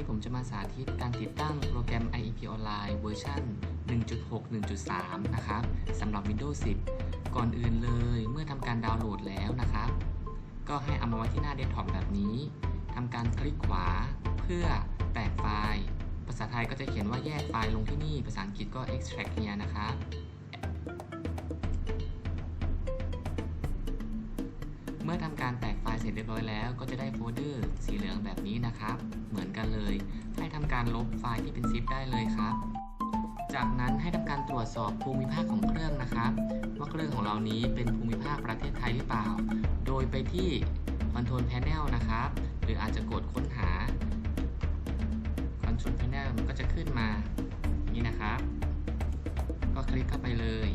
นี้ผมจะมาสาธิตการติดตั้งโปรแกรม IEP Online เวอร์ชัน1.6 1.3 นะครับสำหรับ Windows 10 ก่อนอื่นเลยเมื่อทำการดาวน์โหลดแล้วนะครับ ก็ให้เอามาไว้ที่หน้าเดสก์ท็อปแบบนี้ทำการคลิกขวาเพื่อแตกไฟล์ ภาษาไทยก็จะเขียนว่าแยกไฟล์ลงที่นี่ ภาษาอังกฤษก็ extract here นะครับเมื่อทำการแตก เสร็จเรียบร้อยแล้วก็จะได้โฟลเดอร์สีเหลืองแบบนี้นะครับ เหมือนกันเลย ให้ทำการลบไฟล์ที่เป็นซิปได้เลยครับ จากนั้นให้ทำการตรวจสอบภูมิภาคของเครื่องนะครับ ว่าเครื่องของเรานี้เป็นภูมิภาคประเทศไทยหรือเปล่า โดยไปที่ Control Panel นะครับ หรืออาจจะกดค้นหา Control Panel มันก็จะขึ้นมาอย่างนี้นะครับ ก็คลิกเข้าไปเลย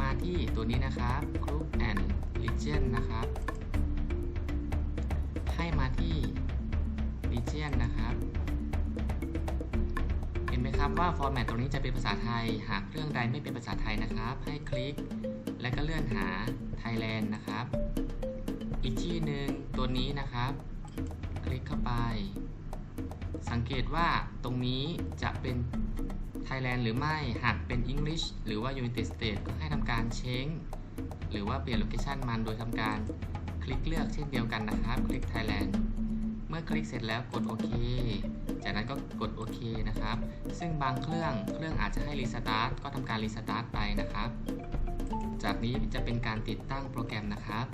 มาที่ตัวนี้นะครับ Group and Region นะครับ ให้มาที่ Region นะครับ เห็นไหมครับว่า Format ตรงนี้จะเป็นภาษาไทย หากเครื่องใดไม่เป็นภาษาไทยนะครับ ให้คลิก และก็เลื่อนหา Thailand นะครับ อีกที่หนึ่งตัวนี้นะครับ คลิกเข้าไป สังเกตว่าตรงนี้จะเป็น Thailand หรือไม่ หากเป็น English หรือว่า United States ก็ให้ทำการเช้งหรือว่าเปลี่ยนโลเคชันมันโดยทำการ คลิกเลือกเช่นเดียวกันนะครับ คลิก Thailand เมื่อคลิกเสร็จแล้วกดโอเค จากนั้นก็กดโอเคนะครับ ซึ่งบางเครื่องเครื่องอาจจะให้รีสตาร์ทก็ทำการรีสตาร์ทไปนะครับ จากนี้จะเป็นการติดตั้งโปรแกรมนะครับ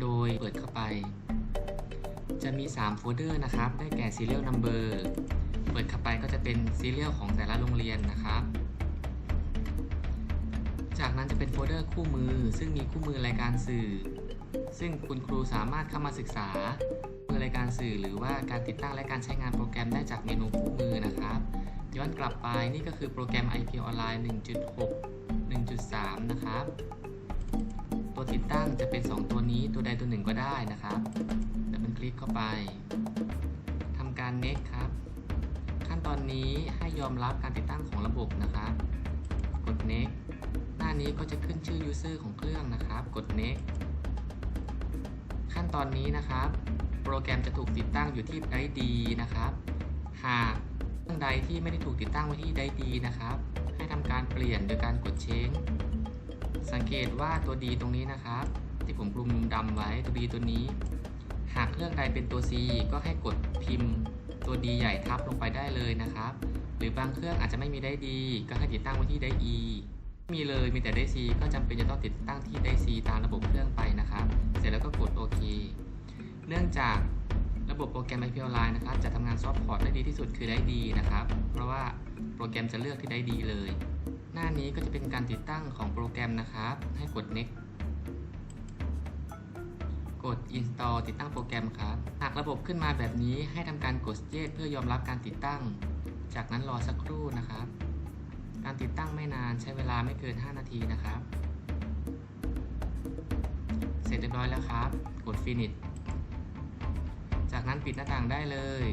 โดยเปิดเข้าไป จะมี 3 โฟลเดอร์นะครับ ได้แก่ Serial Number เปิดเข้าไปก็จะเป็น Serial ของแต่ละโรงเรียนนะครับจากนั้นจะเป็นโฟลเดอร์คู่มือ ซึ่งมีคู่มือรายการสื่อ ซึ่งคุณครูสามารถเข้ามาศึกษามือรายการสื่อหรือว่าการติดตั้งและการใช้งานโปรแกรมได้จากเมนูคู่มือนะครับย้อนกลับไปนี่ก็คือโปรแกรม IP Online 1.6 1.3 นะครับ ตัวติดตั้งจะเป็น 2 ตัวนี้ตัวใดตัวหนึ่งก็ได้นะครับแต่เป็นคลิกเข้าไปทำการ next ครับ ขั้นตอนนี้ให้ยอมรับการติดตั้งของระบบนะครับ กด next หน้านี้ก็จะขึ้นชื่อ user ของเครื่องนะครับ กด next ขั้นตอนนี้นะครับ โปรแกรมจะถูกติดตั้งอยู่ที่ไดดีนะครับ หากเครื่องใดที่ไม่ได้ถูกติดตั้งไว้ที่ไดดีนะครับ ให้ทำการเปลี่ยนโดยการกดเช้ง สังเกตว่าตัวดีตรงนี้นะครับ ที่ผมกลุ่มมุมดำไว้ตัวดีตัวนี้ หากเครื่องใดเป็นตัว C ก็ให้กดพิมพ์ ตัวดีใหญ่ทับลงไปได้เลยนะครับ หรือบางเครื่องอาจจะไม่มีได้ดี ก็ให้ติดตั้งไว้ที่ได้ E มีเลยมีแต่ได้ C ก็จำเป็นจะต้องติดตั้งที่ได้ C ตามระบบเครื่องไปนะครับ เสร็จแล้วก็กดโอเค เนื่องจากระบบโปรแกรม IP Online นะครับ จะทำงานซอฟต์พอร์ตได้ดีที่สุดคือได้ดีนะครับ เพราะว่าโปรแกรมจะเลือกที่ได้ดีเลย หน้านี้ก็จะเป็นการติดตั้งของโปรแกรมนะครับ ให้กด next กด install ติดตั้งโปรแกรมครับ หากระบบขึ้นมาแบบนี้ให้ทำการกด yes เพื่อยอมรับการติดตั้ง จากนั้นรอสักครู่นะครับ ติดตั้งไม่นานใช้เวลาไม่เกิน 5 นาทีนะครับ เสร็จเรียบร้อยแล้วครับ กด finish จากนั้นปิดหน้าต่างได้เลย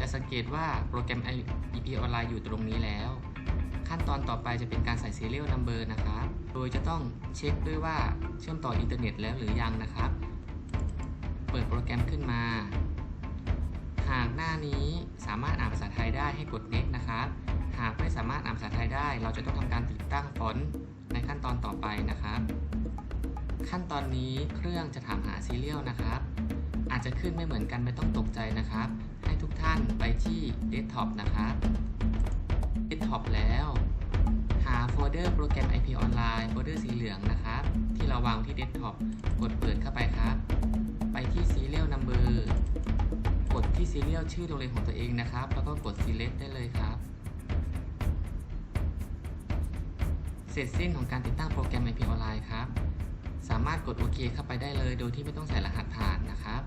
จะสังเกตว่าโปรแกรม EP Online อยู่ตรงนี้แล้ว ขั้นตอนต่อไปจะเป็นการใส่ Serial Number นะครับ โดยจะต้องเช็คด้วยว่าเชื่อมต่ออินเทอร์เน็ตแล้วหรือยังนะครับ เปิดโปรแกรมขึ้นมา หากหน้านี้สามารถอ่านภาษาไทยได้ให้กด next นะครับ หากไม่สามารถอ่านภาษาไทยได้ เราจะต้องทำการติดตั้งฟอนต์ในขั้นตอนต่อไปนะครับ ขั้นตอนนี้เครื่องจะถามหา Serial นะครับ อาจจะขึ้นไม่เหมือนกันไม่ต้องตกใจนะครับ ให้ทุกท่านไปที่เดสก์ท็อปนะครับเดสก์ท็อปแล้ว หาโฟลเดอร์โปรแกรม IP Online โฟลเดอร์สีเหลืองนะครับ ที่เราวางที่เดสก์ท็อปกดเปิดเข้าไปครับ ไปที่ Serial Number กดที่ Serial ชื่อโรงเรียนของตัวเองนะครับ แล้วก็กด Select ได้เลยครับ เสร็จสิ้นของการติดตั้งโปรแกรม IP Online ครับ สามารถกดโอเคเข้าไปได้เลย โดยที่ไม่ต้องใส่รหัสผ่านนะครับ